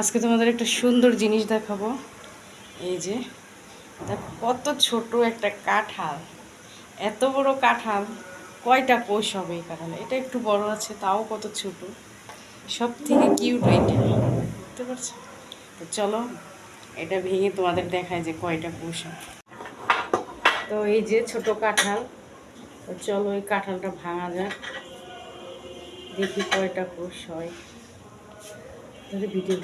আজকে তোমাদের একটা সুন্দর জিনিস দেখাবো। এই যে, দেখো কত ছোট একটা কাঁঠাল। এত বড় কাঁঠাল, কয়টা কোষ হবে এই কাঁঠালে? এটা একটু বড় আছে, তাও কত ছোট। সব থেকে কিউট এটা, বুঝতে পারছ? তো চলো, এটা ভেঙে তোমাদের দেখায় যে কয়টা কোষ হয় তো এই যে ছোট কাঁঠাল, তো চলো এই কাঁঠালটা ভাঙা যাক, দেখি কয়টা কোষ হয়। তাহলে ভিডিও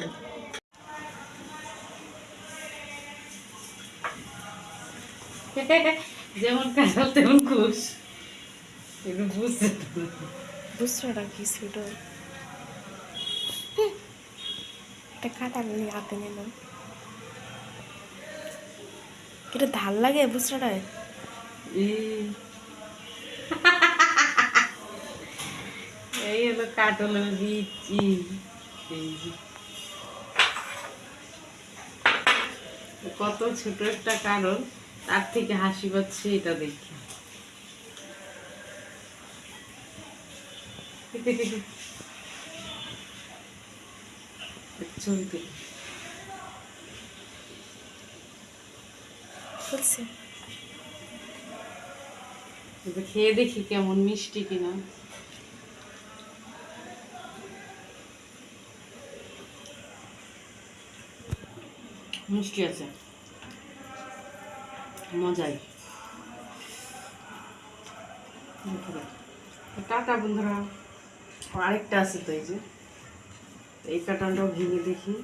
যেমন কাঁঠাল তেমন কোষ একটু বুঝতে বুঝছোটা কি ছিল একটা কাটা নিয়ে হাতে নিল এটা ধার লাগে বুঝছোটায় এই এই হলো কাটলের বিচি এই যে। কত ছোট একটা কারণ তার থেকে হাসি পাচ্ছে এটা দেখে। চলতে। খেয়ে দেখি কেমন মিষ্টি কিনা। মিষ্টি আছে। মজাই। টাটা বন্ধুরা। ও, আরেকটা আছে তো এই যে। এই কাটানটাও ভেঙে দেখি।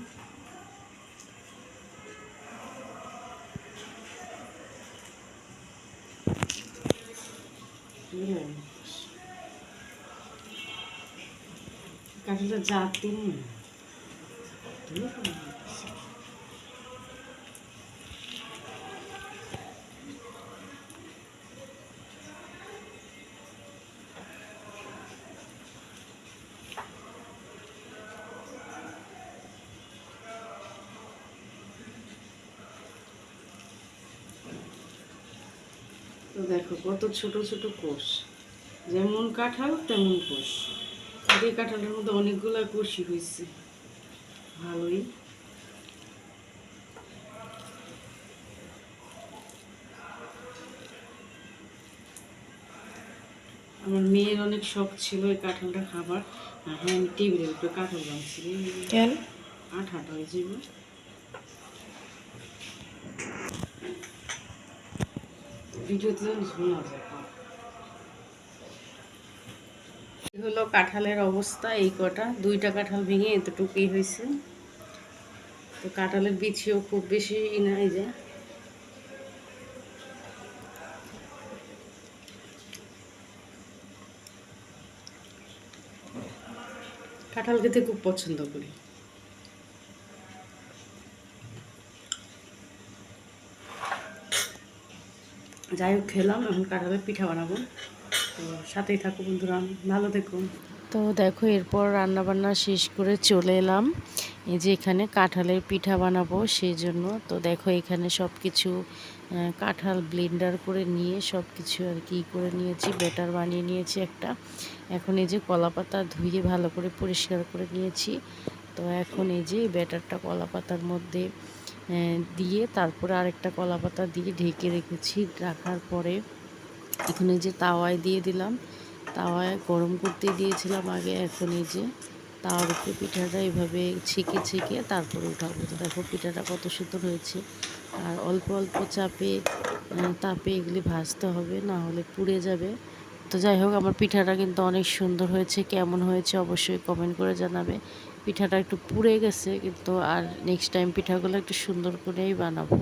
কাঠটা জাতি দেখো কত ছোট ছোট কোষ। যেমন কাঁঠাল তেমন কোষ। এই কাঁঠালের মধ্যে অনেকগুলো কোষই হয়েছে ভালোই। আমার মেয়ের অনেক শখ ছিল এই কাঁঠালটা খাবার। আর হ্যাঁ আমি টেবিলের উপরে কাঁঠাল বানছি। কেন? আঠাটা হয়ে যাবে হলো কাঁঠালের অবস্থা, এই কটা। দুইটা কাঁঠাল ভেঙে এতটুকুই হয়েছে। তো কাঁঠালের বিছিও খুব বেশি নাই যে। কাঁঠাল খেতে খুব পছন্দ করি। যাই হোক, খেলাম, এখন কাঁঠালের পিঠা বানাবো। তো সাথেই থাকো বন্ধুরা, ভালো থেকো। তো দেখো, এরপর রান্না বান্না শেষ করে চলে এলাম। এই যে এখানে কাঁঠালের পিঠা বানাবো, সেই জন্য। তো দেখো, এখানে সব কিছু কাঁঠাল ব্লেন্ডার করে নিয়ে সব কিছু আর কি করে নিয়েছি। ব্যাটার বানিয়ে নিয়েছি একটা। এখন এই যে কলা পাতা ধুয়ে ভালো করে পরিষ্কার করে নিয়েছি। তো এখন এই যে ব্যাটারটা কলা পাতার মধ্যে দিয়ে তারপরে আরেকটা কলা পাতা দিয়ে ঢেকে রেখেছি। রাখার পরে এখন যে তাওয়ায় দিয়ে দিলাম, তাওয়ায় গরম করতে দিয়েছিলাম আগে এখন এই যে তাওয়ার উপরে পিঠাটা এইভাবে ছেঁকে ছেঁকে তারপরে উঠাবো। তো দেখো পিঠাটা কত সুন্দর হয়েছে। আর অল্প অল্প চাপে তাপে এগুলি ভাজতে হবে, না হলে পুড়ে যাবে। তো যাই হোক, আমার পিঠাটা কিন্তু অনেক সুন্দর হয়েছে। কেমন হয়েছে অবশ্যই কমেন্ট করে জানাবে। পিঠাটা একটু পুড়ে গেছে কিন্তু আর নেক্সট টাইম পিঠাগুলো একটু সুন্দর করেই বানাবো।